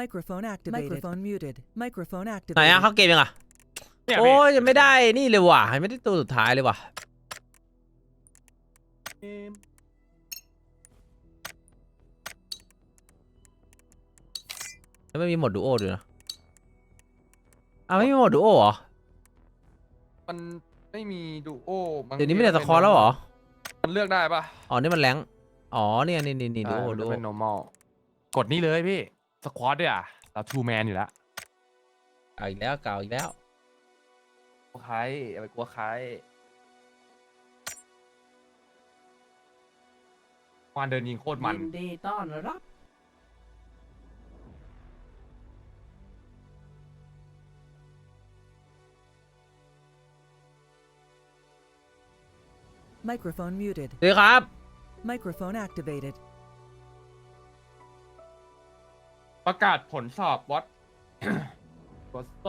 Microphone activated. Microphone muted. Microphone ไหน activated. อะเข้าเกมยังอะเนี่ยโอ้พี่ยยังไม่ได้นี่เลยว่ะยังไม่ได้ตัวสุดท้ายเลยว่ะแล้วไม่มีโหมดดูโอด้วยนะอ้าวไม่มีโหมดดูโอเหรอมันไม่มีดูโอเดี๋ยวนี้ไม่ได้สคอร์แล้วเหรอมันเลือกได้ปะอ๋อนี่มันแรงค์อ๋อเนี่ยนี่นี่นี่ดูโอมันดูจะโอ เป็น normal กดนี่เลยพี่ สควอตด้วยอะเราทูแมนอยู่แล้วเอาอีกแล้วเก่าอีกแล้วกลัวใครอย่าไปกลัวใครวานเดินยิงโคตรมัน ยินดีต้อนรับ Microphone muted. สวัสดีครับ Microphone activated. ประกาศผลสอบวัด วัดโซ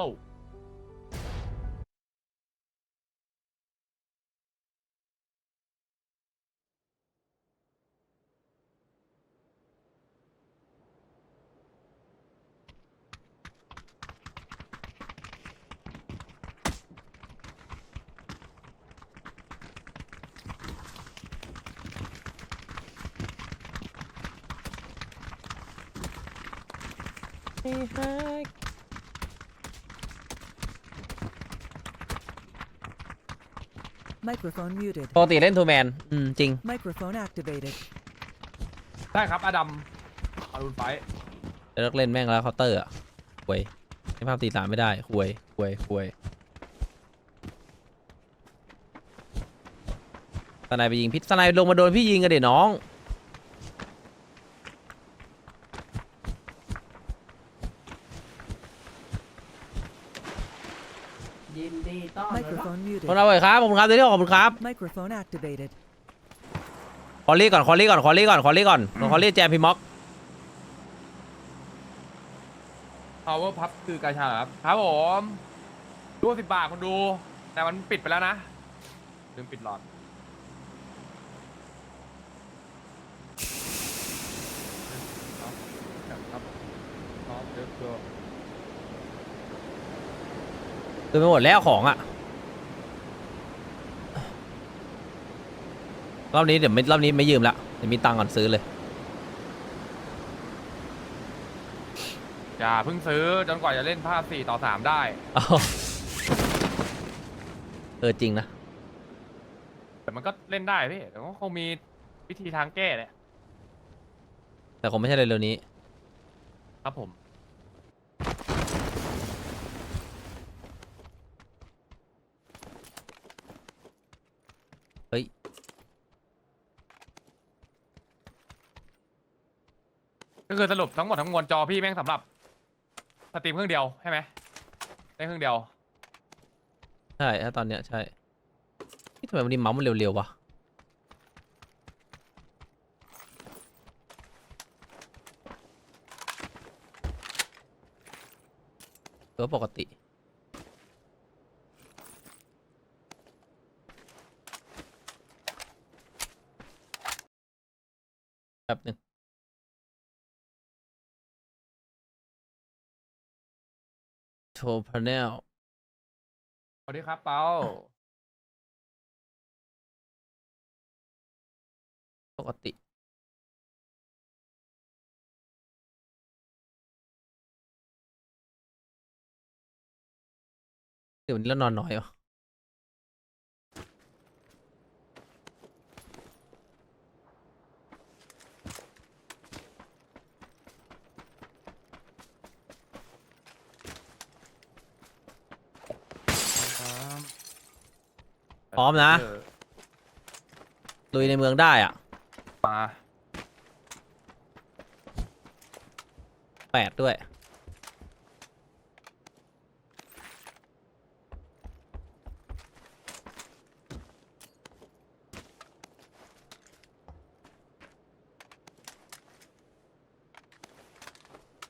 Microphone muted. ปกติเล่นทูแมนอืมจริง Microphone activated. ได้ครับอดัมอารุณไฟท์จะเลิกเล่นแม่งแล้วเคาน์เตอร์อะควยให้ภาพตีสามไม่ได้ควยควยควยสไนายไปยิงพิษสไนายลงมาโดนพี่ยิงกันเดี๋ยวน้อง ยินดีต้อนรับ Microphone ขอบ muted. คุณครับเว้ยครับขอบคุณครับเดี๋ยวนี้ขอบคุณครับ Microphone activated. คอลลี่ก่อนคอลลี่ก่อนคอลลี่ก่อนคอลลี่ก่อนคอลลี่แจมพี่ม็อกพาวเวอร์พับคือกาชาเหรอครับ ครับผมดูสิบบาทคนดู แต่มันปิดไปแล้วนะ ลืมปิดหลอดครับครับครับเดี๋ยวเดี๋ยวคือไปหมดแล้วของอะ รอบนี้เดี๋ยวไม่รอบนี้ไม่ยืมละเดี๋ยวมีตังค์ก่อนซื้อเลย อย่าเพิ่งซื้อจนกว่าจะเล่นภาพสี่ต่อสามได้อ้าวเออจริงนะ แต่มันก็เล่นได้พี่แต่ก็คงมีวิธีทางแก้แหละแต่คงไม่ใช่เร็วๆนี้ ครับผม ก็คือสรุปทั้งหมดทั้งมวลจอพี่แม่งสำหรับสตรีมเครื่องเดียวใช่ไหมได้เครื่องเดียว ใช่ถ้าตอนเนี้ยใช่นี่ทำไมวันนี้เมาส์มันเร็วๆวะก็ปกติแป๊บหนึ่ง โชว์พาเนลสวัสดีครับเปาปกติ เดี๋ยววันนี้เรานอนน้อยวะ พร้อมนะ เออลุยในเมืองได้อะมาแปดด้วย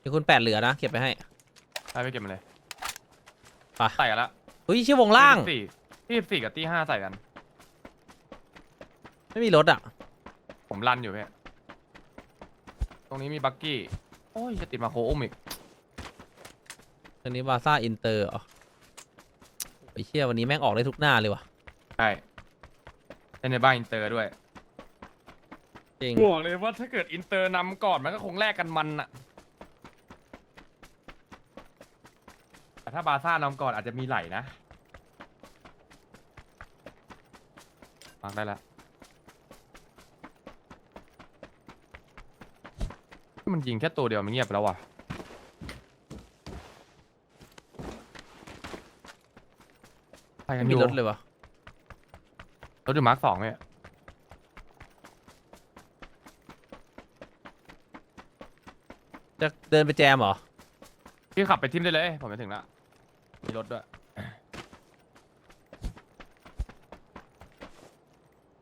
มีคุณแปดเหลือนะ เก็บไปให้ ได้ไปเก็บมาเลยไป ใส่กันละเฮ้ยชื่อวงล่าง สี่ ที่สี่กับที่ห้าใส่กัน ไม่มีรถอะ ผมรันอยู่พี่ตรงนี้มีบักกี้ โอ้ยจะติดมาโคอุ้มอีกอันนี้บาซ่าอินเตอร์เหรอไอ้เชี่ยวันนี้แม่งออกได้ทุกหน้าเลยว่ะ ใช่เล่นในบ้านอินเตอร์ด้วยจริงบอกเลยว่าถ้าเกิดอินเตอร์นำก่อนมันก็คงแลกกันมันอะแต่ถ้าบาร์ซ่านำก่อนอาจจะมีไหลนะ ฟังได้แล้วมันยิงแค่ตัวเดียวมันเงียบไปแล้วว่ะไปกันอมียู่รถเลยวะรถอยู่มาร์คสองเนี่ยจะเดินไปแจมเหรอ พี่ขับไปทิมได้เลย ผมจะถึงแล้วมีรถด้วย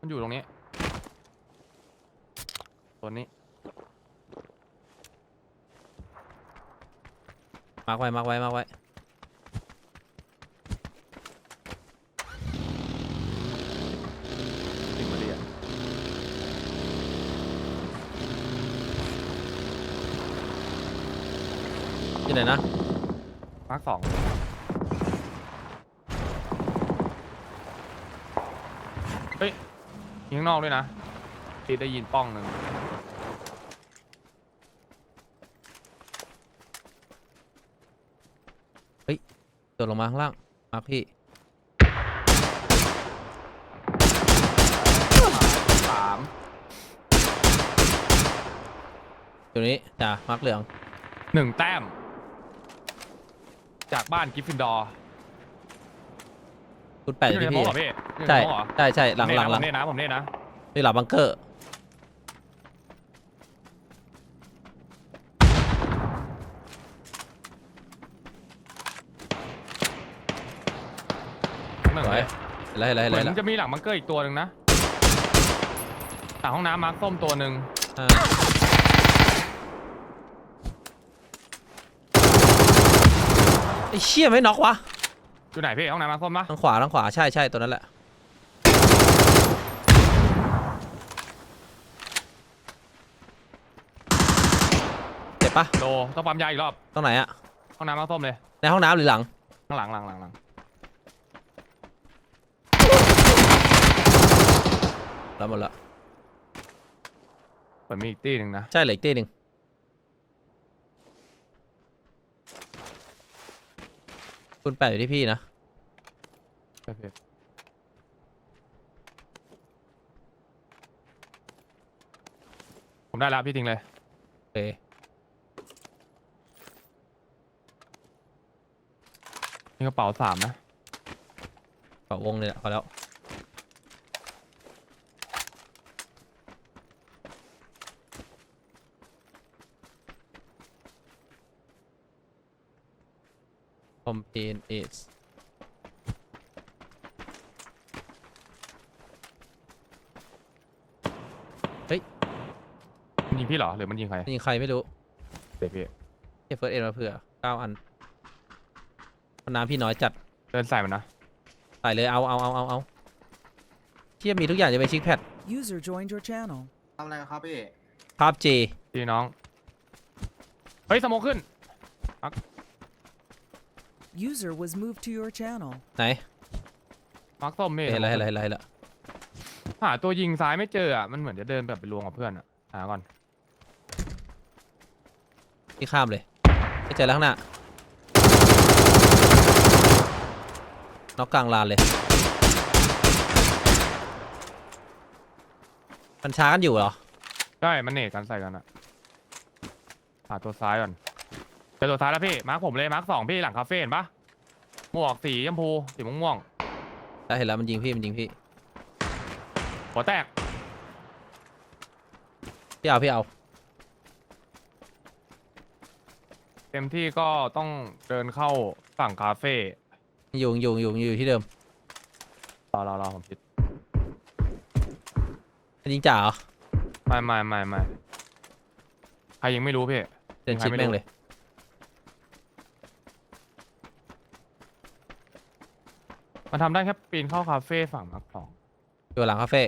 มันอยู่ตรงนี้ ตัวนี้ มาร์กไว้มาร์กไว้มาร์กไว้ถึงมาดีอะที่ไหนนะ มาร์คสองเฮ้ยยิง ข้างนอกด้วยนะทีได้ยินป้องหนึ่งโดดลงมาข้างล่าง มาร์กพี่ สามอยู่นี้จ้ามาร์กเหลือง หนึ่งแต้ม จากบ้านกริฟฟินดอร์คุณแปดออยู่ยู่ในที่โมพี่เหรอพี่อยู่ ใช่ในโม่เหรอใช่ใช่หลังหลังหลังผมเนี่ยนะผมเนี่ยนะนี่หลังบังเกอร์หนึ่งสวเลยยเห็นแล้วเห็นแล้วเห็นเหมือนแล้วจะมีหลังบังเกอร์อีกตัวหนึ่งนะหลังห้องน้ำมาร์คส้มตัวหนึ่งอ่าไอ้เชี่ยไม่น็อกวะอยู่ไหนพี่ห้องน้ำมาร์คส้มปะทางขวาทางขวาใช่ใช่ตัวนั้นแหละ เจ็บ ปะโลต้องปั๊มยาอีกรอบตรงไหนอะห้องน้ำมาร์คส้มเลยในห้องน้ำหรือหลังข้างหลังหลังหลังหลังแล้วหมดละเหมือนมีอีกตีหนึ่งนะใช่เหลืออีกตีหนึ่งคุณแปดอยู่ที่พี่นะใช่พี่ผมได้แล้วพี่ทิ้งเลย โอเค นี่กระเป๋าสามนะขอวงเลยละพอแล้ว Campaign is มันยิงพี่เหรอหรือมันยิงใครยิงใครไม่รู้ เดี๋ยวพี่ เก็บเฟิร์สเอ็มาเผื่อเก้าอันเพราะ น้ำพี่น้อยจัดเดินใส่มันนะใส่เลยเอาเอาเอาเอาเอาเทียมีทุกอย่างจะเป็นชิคแพด User joined your channel. ทำอะไรครับพี่ภาพเจพี่น้อง เฮ้ยสโมกขึ้น User was moved to your channel. ไหนมาร์คส้มพี่เห็นแล้วเห็นแล้วเห็นแล้วเห็นแล้วหาตัวยิงซ้ายไม่เจออะ มันเหมือนจะเดินแบบไปรวมกับเพื่อนอะ หาก่อน พี่ข้ามเลยไม่เจอแล้วข้างหน้า น็อกกลางลานเลย มันช้ากันอยู่เหรอใช่มันเนตกันใส่กันอะหาตัวซ้ายก่อนเจอตัวซ้ายแล้วพี่ มาร์คผมเลย มาร์คสองพี่หลังคาเฟ่เห็นปะหมวกสีชมพู สีม่วงได้เห็นแล้วมันยิงพี่มันยิงพี่ ๆหัวแตก พี่เอาพี่เอา เต็มที่ก็ต้องเดินเข้าฝั่งคาเฟ่ อยู่อยู่อยู่อยู่ที่เดิมรอรอรอผมคิดมันยิงจ่าเหรอไม่ไม่ไม่ไม่ใครยังไม่รู้พี่เดินชิดไม่รู้แม่งเลยมันทำได้แค่ปีนเข้าคาเฟ่ฝั่งมาร์คสองอยู่หลังคาเฟ่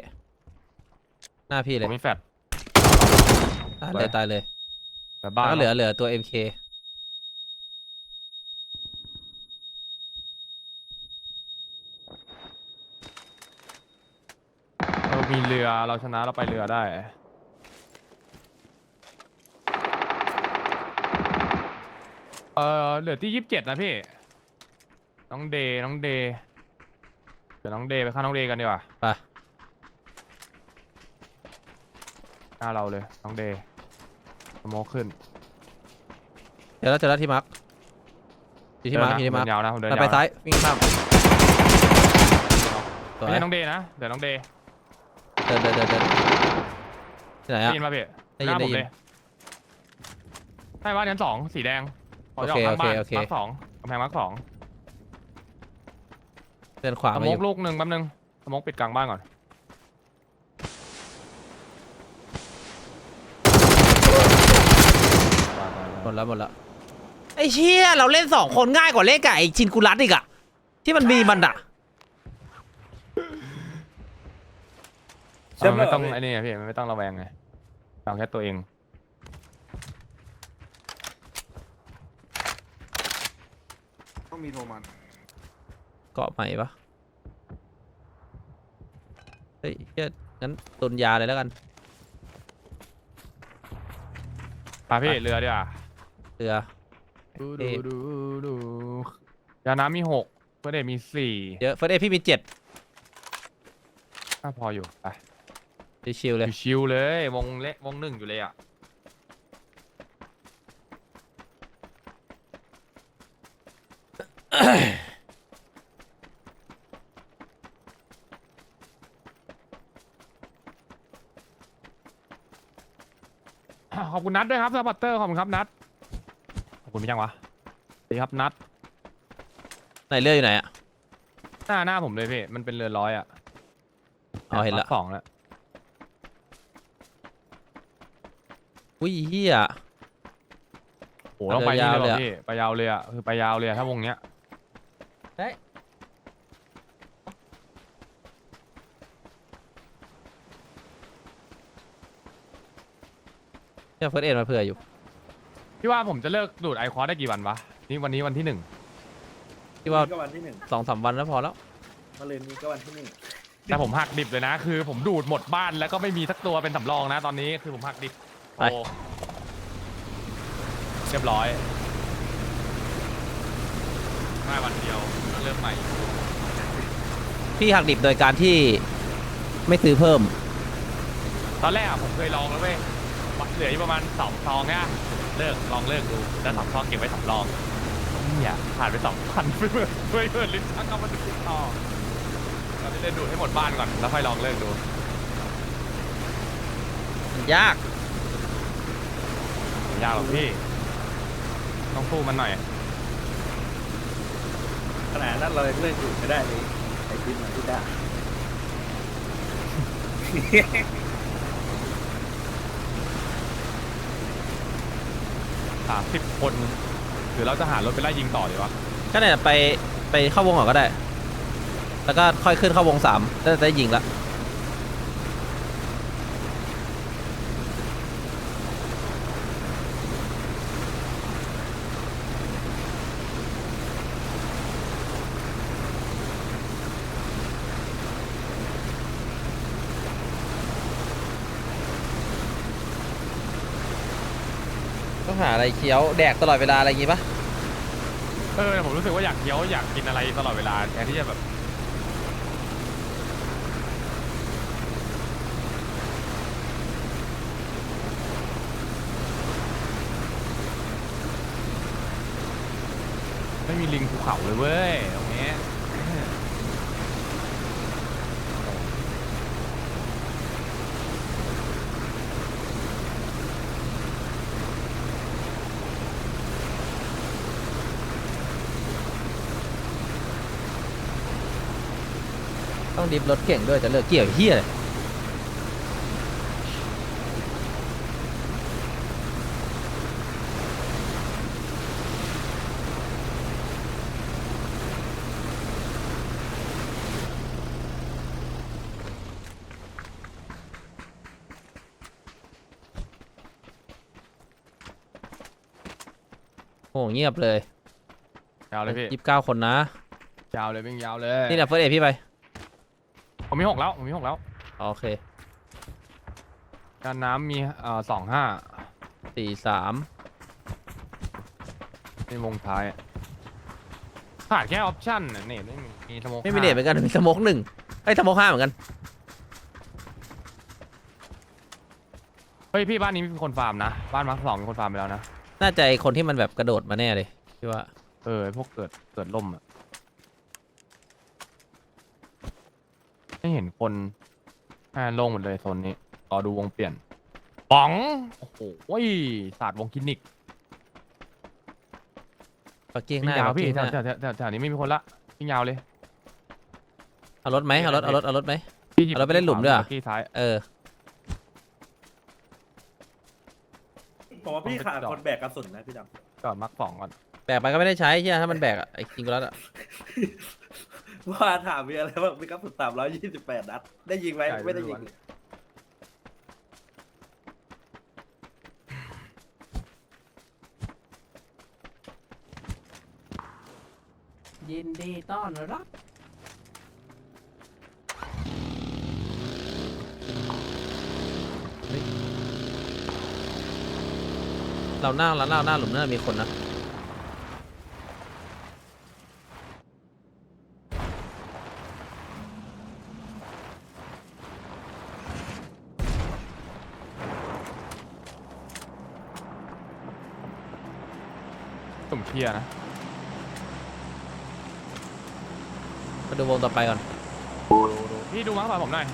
หน้าพี่เลผยมมีแฟลชตายเลยตายเลยแต่บ้านแล้วก็เหลือเหลือตัว MK มีเรือเราชนะเราไปเรือได้ เออเหลือที่ยี่สิบเจ็ดนะพี่ น้องเดย์น้องเดย์เดี๋ยวน้องเดย์ไปฆ่าน้องเดย์กันดีกว่าไป หน้าเราเลย น้องเดย์สโมกขึ้นเดี๋ยวเราจะได้ที่มาร์คอยู่ที่มาร์คอยู่เดิที่นมานะร์คเดินยาวนะผมเดินมันยาวไปนะซ้ายวิ่งข้ามสวยไม่ใช่น้องเดย์นะเดี๋ยวน้องเดย์เดินเดินเดินเดินที่ไหนได้ยินป่ะพี่ได้ยินน้าได้ยินเลใช่บ้าชั้นสองสีแดงพอจะอโอกเคข้างบ้านโอเคโอเค มาร์คสองกำแพงมาร์คสองเดินขวาสมาโมอกยู่ลูกหนึ่งแป๊บนึงสโมกปิดกลางบ้านก่อนหมดแล้วหมดแล้วไอ้เชี่ยเราเล่นสองคนง่ายกว่าเล่นกับไอ้ชินกุรัตอีกอะที่มันมีมันอะ เชื่อมมันไม่ต้องแล้วเหรอไอ้นี่ไงพี่มันไม่ต้องระแวงไงเอาแค่ตัวเองต้องมีโทรมันเกาะใหม่ปะเฮ้ยเชี่ยงั้นตุนยาเลยแล้วกัน ไปพี่เรือดีกว่าเรือ ดูเอ๊ะดูดูดูยาน้ำมีหกเพื่อนเดชมีสี่เยอะเฟิร์สเอพี่มีเจ็ดน่าพออยู่ไป ชิวๆเลยชิวๆเลยวงเละวงหนึ่งอยู่เลยอะขอบคุณนัดด้วยครับสปอตเตอร์ขอบคุณครับนัดขอบคุณพี่ยังวะสวัสดีครับนัดไหนเรืออยู่ไหนอะหน้าหน้าผมเลยพี่มันเป็นเรือร้อยอะอ๋อเห็นละ สองแล้ว อุ้ยเฮีย โอ้ต้องไปนี่ยาวเลยเลยว่ะอะพี่ไปยาวเลยอะคือไปยาวเลยอะถ้าวงเนี้ยเฮ้ยเนี่ยเฟิร์สเอ็มาเผื่ออยู่พี่ว่าผมจะเลิกดูดไอคอร์ได้กี่วันวะนี่วันนี้วันที่หนึ่งที่ว่านี่ก็วันที่หนึ่งสองสามวันแล้วพอแล้วมะรืนนี้ก็วันที่หนึ่งแต่ผมหักดิบเลยนะ คือผมดูดหมดบ้านแล้วก็ไม่มีสักตัวเป็นสำรองนะตอนนี้คือผมหักดิบ ไป โอ้เรียบร้อยได้วันเดียวแล้วเริ่มใหม่ พี่หักดิบโดยการที่ไม่ซื้อเพิ่ม ตอนแรกอะผมเคยลองแล้วเว้ยเหลืออยู่ประมาณสองซองเนี่ยเลิกลองเลิกดูแล้วสองซองเก็บไว้สำรองเนี่ยผ่านไปสองพันเพื่อเพื่อเพื่อลิ้นชักเอามาดูดต่อเราจะเล่นดูดให้หมดบ้านก่อนแล้วค่อยลองเลิกดู มันยาก ยากหรอกพี่ ต้องสู้มันหน่อย ขนาดนั้นเรายังเลิกอยู่ไม่ได้เลยไอ้บินมาที่ได้ สามสิบคน หรือเราจะหารถไปไล่ยิงต่อดีวะ ก็เนี่ยไปไปเข้าวงก่อนก็ได้ แล้วก็ค่อยขึ้นเข้าวงสามได้ได้ยิงละ ต้องหาอะไรเคี้ยวแดกตลอดเวลาอะไรอย่างงี้ปะเออผมรู้สึกว่าอยากเคี้ยวอยากกินอะไรตลอดเวลาแทนที่จะแบบไม่มีลิงภูเขาเลยเว้ย ตรงนี้ต้องดิฟรถเก่งด้วยจะเลิกเกี่ยวเฮียเลยโอ้เงียบเลยยาวเลยพี่ยี่สิบเก้าคนนะ ยาวเลยวิ่งยาวเลยนี่แหละเฟิร์สเอพี่ไป ผมมีหกแล้ว ผมมีหกแล้วโอเคการน้ำมีเอ่อสองห้าสี่สามในวงท้ายอะขาดแค่ออปชั่นน่ะเนี่ยไม่มีมีสโมกไม่มีเน็ตเหมือนกันมีสโมกหนึ่งไอ้ยสโมกห้าเหมือนกันเฮ้ยพี่บ้านนี้มีคนฟาร์มนะ บ้านมาร์คสองมีคนฟาร์มไปแล้วนะ น่าจะไอ้คนที่มันแบบกระโดดมาแน่เลยพี่ว่า เออไอ้พวกเกิดเกิดล่มอะ ไม่เห็นคนแค่โล่งหมดเลยโซนนี้รอดูวงเปลี่ยนป๋อง โอ้โหศาสตร์วงคลินิกปักกิ้งหวิ่น้างยาวปักพี่กิ้งหแถน้าวแถวแถวแถวนี้ไม่มีคนละวิ่งยาวเลยเอารถไหมเอารถเอารถเอารถไหม พี่หยิบเอาเราไปเล่นหลุมด้วยเหรอที่ซ้าย เออ ผมว่าพี่ขาดคนแบกกระสุนนะพี่ดจอดมาร์คสองก่อน แบกไปก็ไม่ได้ใช้เฮียถ้ามันแบกอะไอ้จริงก็แล้วอะำ ว่าถามมีอะไรบ้างมีกระสุนสามร้อยยี่สิบแปดนัด ได้ยิงไหมไม่ได้ยิงยินดีต้อนรับ เราหน้าเราหน้าหน้าหลุมหน้ามีคนนะ เคลียร์นะมาดูวงต่อไปก่อน พี่ดูมาร์คสองผมหน่อย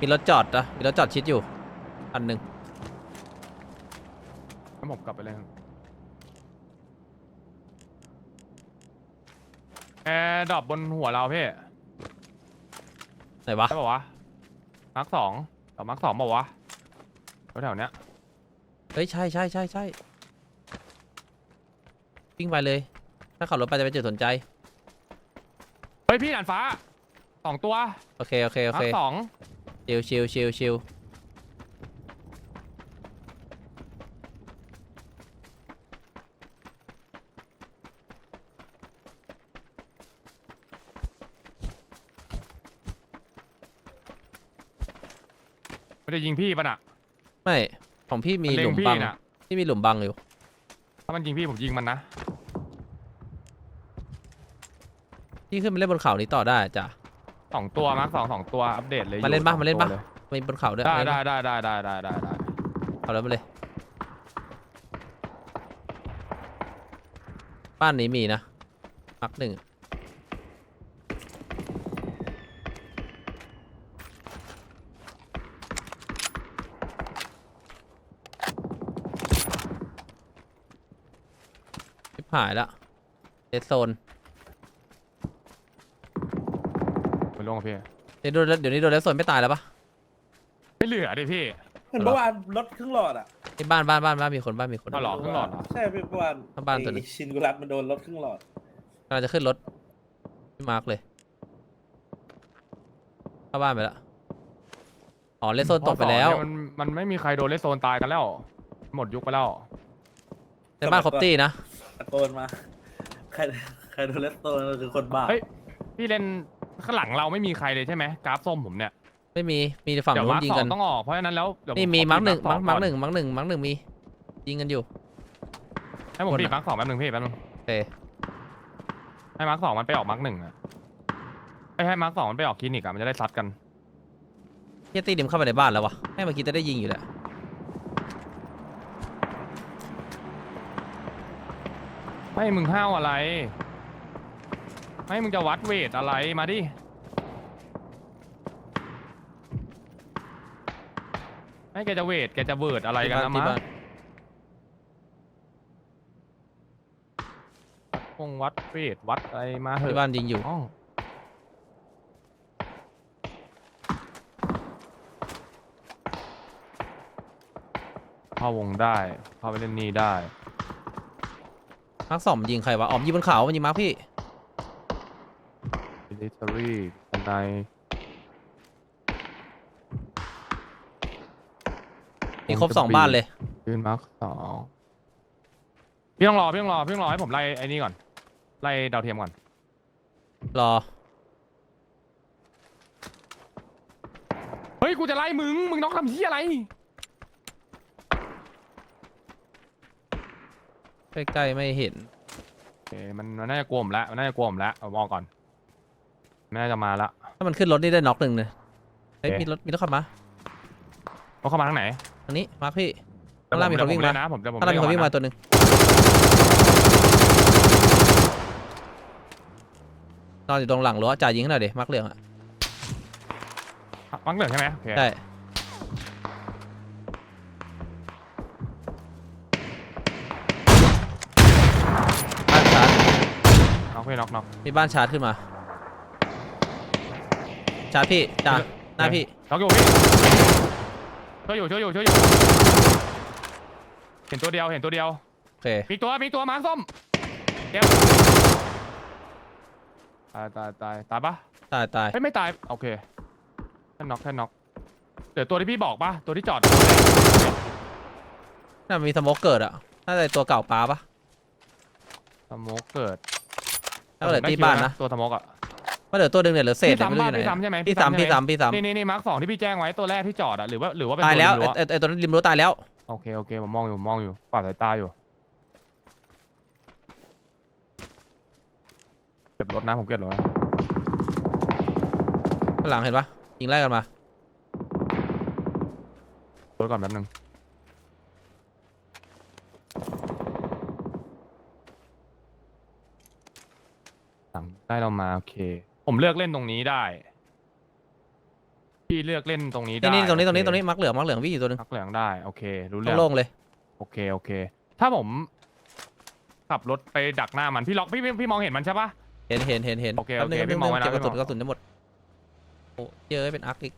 มีรถจอดนะมีรถจอดชิดอยู่ อันหนึ่งงั้นผมกลับไปเลยแอร์ดรอปบนหัวเราพี่ไหนวะ ใช่ป่าวะมาร์คสองต่อมาร์คสองป่าวะแถวๆเนี้ย เฮ้ย ใช่ใช่ใช่ใช่วิ่งไปเลย ถ้าขับรถไปจะเป็นจุดสนใจ เฮ้ยพี่ด่านฟ้าสองตัวโอเค โอเค โอมาเคร์คสองชิวชิวชิวชิวไม่ได้ยิงพี่ป่ะน่ะไม่ ของพี่มีนหเล็ลุงมพี่บังน่ะ พี่มีหลุมบังอยู่ ถ้ามันยิงพี่ผมยิงมันนะ พี่ขึ้นมาเล่นบนเขานี้ต่อได้จ้ะ สองตัวมาร์คสองสองตัวอัปเดตเลยมาเล่นปะอยู่มาเล่นปะ สองตัวมีบนเขาด้วยได้มาเล่นได้ปะได้ได้ได้ได้ได้ได้เอาแล้วมาเลย บ้านนี้มีนะมักหนึ่งชิบ หายละเดดโซนไปลงกับพี่ เดี๋ยวโดนเดี๋ยวนี้โดนเดดโซนไม่ตายแล้วปะไม่เหลือดิพี่เห็นเมื่อวานรถครึ่งหลอดอะที่บ้านบ้านบ้านบ้านมีคนบ้านมีคนเอาเหรอครึ่งหลอดเหรอใช่พี่เมื่อวานข้างบ้านตัวหนึ่งไอ้ชินกุรัตมันโดนรถครึ่งหลอดกำลังจะขึ้นรถพี่มาร์กเลยเข้าบ้านไปแล้วอ๋อเลดโซนตกไปแล้ว เพราะสองเนี่ยมันมันไม่มีใครโดนเลสโซนตายกันแล้ว หมดยุคไปแล้ว ในบ้านครบตี้นะ ตะโกนมา ใครใครโดนเลสโตนคือคนบ้าเฮ้ย พี่เล่นข้างหลังเราไม่มีใครเลยใช่ไหมกราฟส้มผมเนี่ยไม่มี มีแต่ฝั่งเดี๋ยวนู้มานร์คยิงสอกันงต้องออกเพราะฉะนั้นแล้วเดี๋ยวนี่ผมีขอมาร์กหนึ่งสอมาร์กก่อหนึ่งมาร์กหนึ่งมาร์กหนึ่งมี ยิงกันอยู่ ให้ผมบนบีบอะมาร์คสองแป๊บนึงพี่แป๊บนึงโอเค ให้มาร์คสองมันไปออกมาร์คหนึ่งอะไม่ให้มาร์คสองมันไปออกคลินิกอะมันจะได้ซัดกัน เฮียตีดิมเข้าไปในบ้านแล้ววะให้เมื่อกี้จะได้ยิงอยู่แหละ ไม่มึงห้าวอะไร ไม่มึงจะวัดเวทอะไรมาดิ ไม่แกจะเวทแกจะเวิร์ดอะไรกันนะที่มะบ้านคงวัดเวทวัดอะไรมาเหที่อะบ้านยิงอยู่อ๋อเข้าวงได้เข้าไปเล่นนี่ได้ มาร์สองยิงใครวะอ๋อมยิงบนเขา มันยิงมาพี่ military ทนายยิงครบสองบ้านเลย ยืนมาสองพี่ต้องรอพี่ต้องรอพี่ต้องรอให้ผมไล่ไอ้นี่ก่อน ไล่ดาวเทียมก่อน รอ เฮ้ย กูจะไล่มึง มึงน้องทำที่อะไร ใกล้ๆไม่เห็น โอเคมันมันน่าจะกลัวผมละมันน่าจะกลัวผมละเอามองก่อนไม่น่าจะมาละ ถ้ามันขึ้นรถนี่ได้น็อกหนึ่งเลยเฮ้ยโอเค มีรถมีรถขับมาเขาเข้ามาทางไหนทางนี้มาร์คพี่ ข้างล่างมีคนวิ่งมาเดี๋ยผเล่นนะผมจะผมข้างล่างมีคนวิ่งมาเล่ตัวหนึ่งนอนอยู่ตรงหลังรั้วจ่ายยิงให้หน่อยดิมาร์คเหลืองอะมังเหลืองใช่ไหมโอเค ใช่ อกพี่น็อกน็อกมีบ้านชาร์จขึ้นมา ชาร์จพี่จ่าหน้าพี่น็อกอยู่พี่ช่วยอยู่ช่วยอยู่ช่วยอยู่ เห็นตัวเดียวเห็นตัวเดียว โอเค มีตัวมีตัวหมาส้มเก็บตายตายตายตายปะตายตายเฮ้ยไม่ตายโอเคแค่น็อกแค่น็อกเดี๋ยวตัวที่พี่บอกปะตัวที่จอด น่ามีสโมกเกิดอะ น่าจะตัวเก่าปลาปะสโมกเกิด ถ้าเหลือที่บ้านนะ ตัวสโมกอะมาเหลือตัวหนึ่งเนี่ยเหลือเศษพี่เนี่ยไม่รู้ซ้ำอยู่ไหนบ้านพี่ซ้ำใช่ไหมพี่ซ้ำพี่ใช่ไหซ้ำพี่ซ้นี่นี่นี่มาร์คสองที่พี่แจ้งไว้ตัวแรกที่จอดอะหรือว่าหรือว่าเป็นำตายแล้วตัวไอ้ไอ้ไอ้ตัวนั้นริมรั้วตายแล้ว โอเคโอเคผมมองอยู่ผมมองอยู่ปาดสายตาอยู่เก็บรถนะผมเก็บรถนะข้างหลังเห็นปะยิงไล่กันมา รถก่อนแป๊บนึง หลังได้เรามาโอเค ผมเลือกเล่นตรงนี้ได้ พี่เลือกเล่นตรงนี้ได้นี่นี่ตรงนี้ตรงนี้โอเคตรงนี้มักเหลืองมักเหลืองวิ่งอยู่ตัวหนึงพักเหลืองได้โอเค รู้เรื่องโล่งๆเลย โอเคโอเค ถ้าผมขับรถไปดักหน้ามันพี่ล็อกพี่พี่พี่มองเห็นมันใช่ปะ เห็นเห็นเห็นเห็นโอเคแป๊บนึงโอเคแป๊บนึพี่มองไว้นะเก็บกระสุนพี่มอง กระสุนจะหมดโอ้เยอะเป็นอาร์คอีก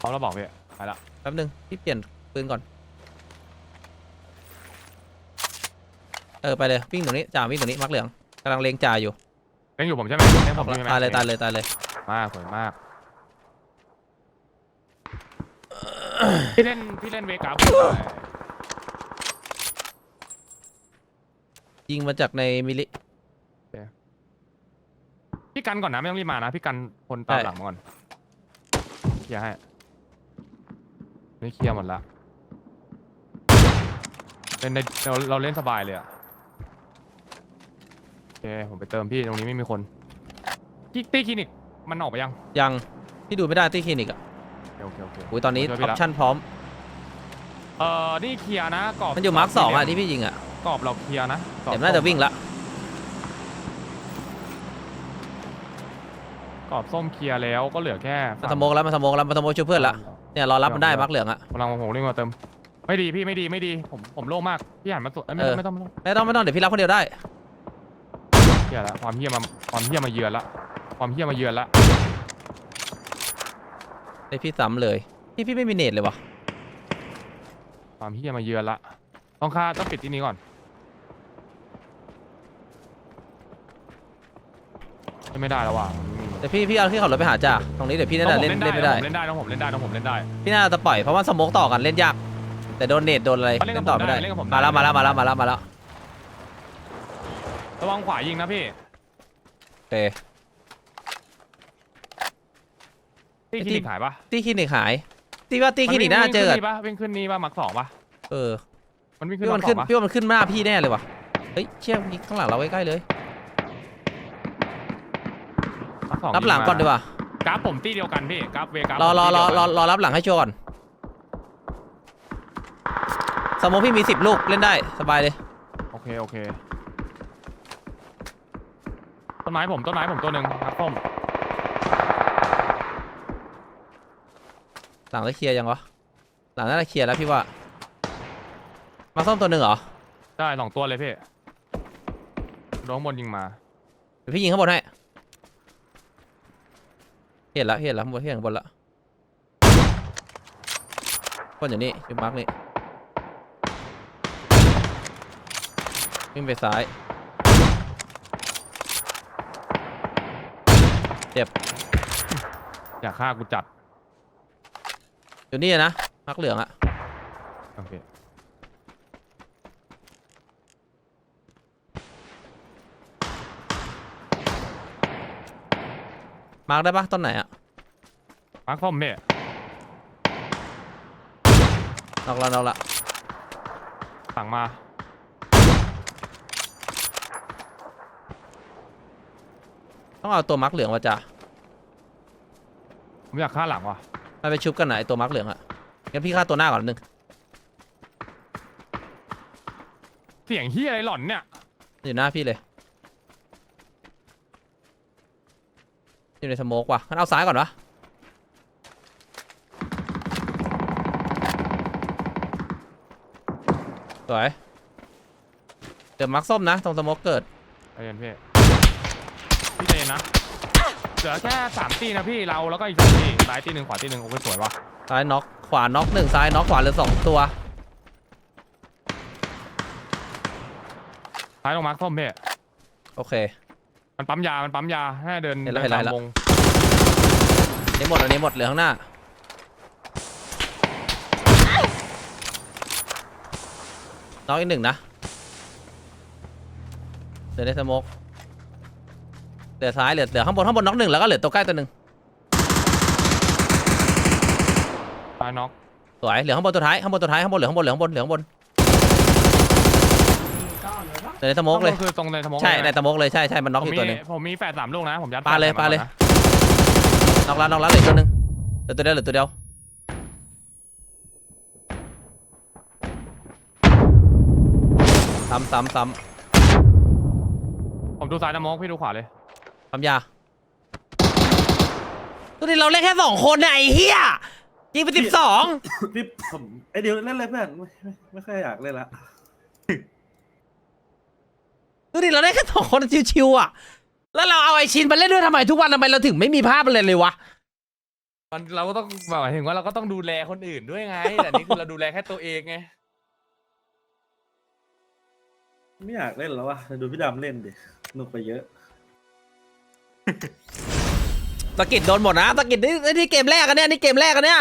พร้อมแล้วบอกพี่ไปละแป๊บนึงพี่เปลี่ยนปืนก่อน เออไปเลยวิ่งตรงนี้จ่าวิ่งตรงนี้มักเหลืองกำลังเลงจ่าอยู่ เล่นอยู่ผมใช่ไหมเล่นผมใช่ไหมตายเลยตายเลยตายเลยมากสวยมากพี่เล่นพี่เล่นเวกัสยิงมาจากในมิลิพี่กันก่อนนะไม่ต้องรีบมานะพี่กันคนตามได้หลังมาก่อนเคลียร์ให้นี่เคลียร์หมดละเล่นในเราเราเล่นสบายเลยอะโอ เคผมไปเติมพี่ตรงนี้ไม่มีคนที่ตีคลินิกมันออกไปยังยังพี่ดูไม่ได้ที่คลินิกอะโอเคโอเคโอเค อุ้ยตอนนี้ผมอช่วยพี่อละ ปชั่นพร้อม เอ่อนี่เคลียร์นะกรอบมันอยู่มาร์คสองอะที่พี่ยิงอะกรอบเราเคลียร์นะกรอบเดี๋ยวน่าจะวิ่งละกรอบส้มเคลียร์แล้วก็เหลือแค่มาสโมกแล้วมาสโมกแล้วมาสโมกช่วยเพื่อนละเนี่ยรอรับมันได้มักเหลืองอะ กำลังผมเร่งมาเติม ไม่ดีพี่ไม่ดีไม่ดีผมผมโล่งมากพี่หันมาสุดเอ้ยไม่เอต้อองไม่ต้องไม่ต้องไม่ต้องไม่ต้องเดี๋ยวพี่รับคนเดียวได้ เฮียละความเฮียมาความเฮียมาเยือนละความเฮียมาเยือนละไอพี่ซ้ำเลยพี่พี่ไม่มีเนตเลยวะความเฮียมาเยือนละต้องค่าต้องปิดที่นี้ก่อนไม่ได้แล้วว่ะแต่พี่พี่เอาที่ขับรถไปหาจ่าตรงนี้เดี๋ยวพี่น่าจะเล่นเล่นไม่ได้ผมเล่นได้ต้องผมเล่นได้ต้องผมเล่นได้พี่น่าจะปล่อยเพราะว่าสโมกต่อกันเล่นยากแต่โดนเนตโดนอะไรเอาเล่นกับเล่นต่อไม่ได้ผมได้เล่นกับผมได้มาแล้วมาแล้วมาแล้วมาแล้วมาแล้ว ระวังขวายิงนะพี่โอเคที่คลินิกหายปะตีคลินิกหายตีว่าตีคลินิกน่าจะเจอวิ่กับงขึ้นนี่ปะวิ่งขึ้นนี่ปะมักสองปะเออ มันวิ่งขึ้นพี่มัมันกสขึ้อนงปะพี่ว่ามันขึ้นหน้าพี่แน่เลยวะเฮ้ยเชี่ยมีข้างหลังเราใกล้ๆเลยมักสองรับหลังก่อนดีกว่ากราฟผมตีเดียวกันพี่กราฟเวกราฟรอรอผมรอตี้เดียวรกัอนรอรับหลังให้ชัวร์ก่อนสโมกพี่มีสิบลูกเล่นได้สบายเลย โอเคโอเค ต้นไม้ผมต้นไม้ผมตัวหนึ่งครับส้มหลังจะเคลียร์ยังวะ หลังน่าจะเคลียร์แล้วพี่ว่า มาส้มตัวหนึ่งเหรอได้สองตัวเลยพี่โดนข้างบนยิงมาเดี๋ยวพี่ยิงข้างบนให้ เห็นละเห็นละข้างบนเห็นข้างบนละบนอยู่นี่อยู่มาร์กนี่วิ่งไปซ้าย เจ็บอย่าฆ่ากูจัดอยู่นี่นะพักเหลืองอะโอเคมาร์กได้ปะต้นไหนอะมาคอมเนี่ยนอกละนอกละสั่งมา ต้องเอาตัวมาร์กเหลืองมาจ้ะผมอยากฆ่าหลังว่ะมาไปชุบกันไหนอยไอ้ตัวมาร์กเหลืองอะงั้นพี่ฆ่าตัวหน้าก่อนนึงเสียงเฮียอะไรหล่อนเนี่ยอยู่หน้าพี่เลย อยู่ในสโมกว่ะงั้นเอาซ้ายก่อนวะสวยเดี๋ยวมาร์กส้มนะตรงสโมกเกิดใจเย็นพี่ พี่ใจเย็นนะ เหลือแค่สามตีนะพี่เราแล้วก็อีกสองตีซ้ายตีหนึ่งขวาตีหนึ่งโอ้ยสวยว่ะซ้ายน็อกขวาน็อกหนึ่งซ้ายน็อกขวาเหลือสองตัวซ้ายลงมาร์คส้มพี่โอเค มันปั๊มยา มันปั๊มยาให้เดินเห็นแล้วดิเห็นแล้วตามวงอันนี้หมดอันนี้หมดเหลือข้างหน้าน็อกอีกหนึ่งนะเหลือในสโมก เหลือซ้ายเหลือเหลือข้างบนข้างบนน็อกหนึ่งแล้วก็เหลือตัวใกล้ตัวหนึ่งซ้ายน็อกสวยเหลือข้างบนตัวท้ายข้างบนตัวท้ายข้างบนเหลือข้างบนเหลือข้างบนเหลือข้างบนยินดีต้อนรับเหลือในสโมกเลย คือตรงในสมองใช่เลยในนะสโมกเลยใช่ใช่มันน็อกผอมยู่มีตัวหนึ่งผมมีแฝดสามลูกนะ ผมยัดปาเลยแฝดปาเลยมก่อนนะน็อกแล้วน็อกแล้วเหลืออกตัวหนึ่งเหลือตัวเดียวเหลือตัวเดียวซ้ำซ้ำซ้ผมดูซ้ายนะมองพี่ดูขวาเลยำซ้ำยาตัวนี้เราเล่นแค่สองคนเนี่ยไอ้เหี้ยยิงไปสิบสองพี่ผมไอเดียวเล่นเลยเพื่อนไม่ไม่ไม่ค่อยอยากเล่นละดูดิเราได้แค่สองคนชิวๆอะ แล้วเราเอาไอชินมาเล่นด้วยทำไมทุกวันทำไมเราถึงไม่มีภาพเลยเลยวะ มันเราก็ต้องหมายถึงว่าเราก็ต้องดูแลคนอื่นด้วยไง แต่นี่คือเราดูแลแค่ตัวเองไง ไม่อยากเล่นแล้ววะดูพี่ดำเล่นดิสนุกไปเยอะ ตะกิดโดนหมดนะตะกิดนี่นี่เกมแรกกันเนี่ยนี่เกมแรกกันเนี่ย